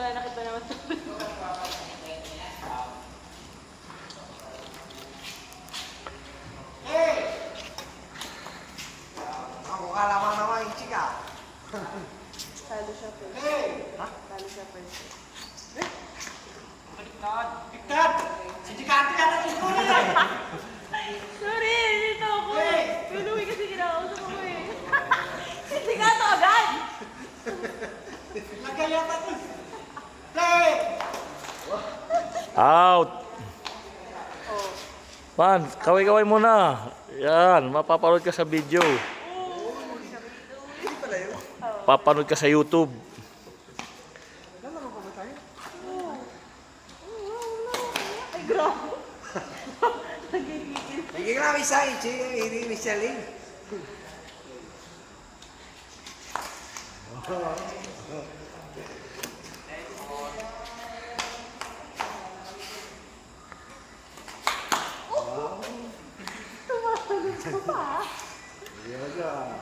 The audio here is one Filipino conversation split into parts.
naman. Ako kalaman naman yung chika. Talo siya first. Hey! Ha? Talo siya first. Bigtad! Si Chikati ka na isulit eh! Sorry, dito ako Hey! eh. Pinuwi kasi kinakausap ako eh. Hindi ka to agad. Nagkayata to. Hey! Out! Oh. Man, kaway-kaway muna. Yan, mapapanood ka sa video. Papanood ka sa YouTube. Tayo? Ay, grabe. Nagigigil. Hindi ka namin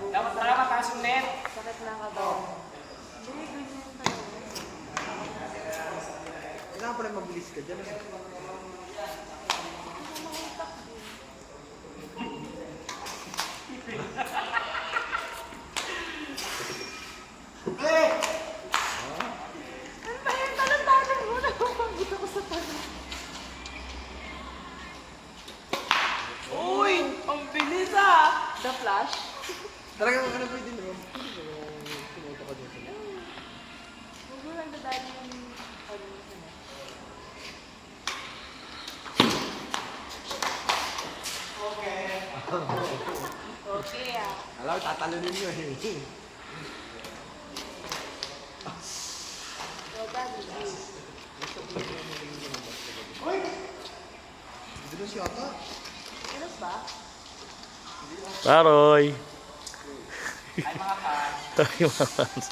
Dapat salamat ang sunet. Sakit na ka ba? Hindi, ganyan talaga. Kailangan pala mabilis ka dyan. Hey! Ano ba yan? Talon-talon mo. Nakapagod ako sa talon. Uy! Ang bilis ah! The Flash? Talagang ano naman. Pwede naman tumuto ka dito. Huwag mo lang dadali yung ano mo sana. Okay ah. Alam, tatalunin nyo eh. Uy! Dito siya ata. Kilos ba? Taroy! Ay mga kan. Ay, mga fans.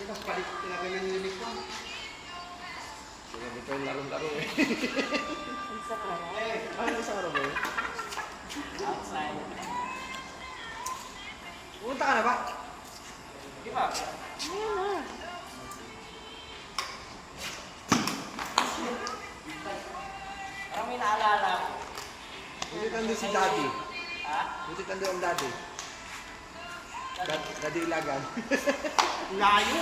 Tinaganyan yung uniform. Kaya dito yung larong-laro eh. Ano sa araw ba yun? Outside. Pumunta ka na ba? Di ba? Ayan na. Parang may naalala ko. Buti nandun si Daddy. Ha? Buti nandun ang Daddy. Dad- Daddy Ilagan. Layo.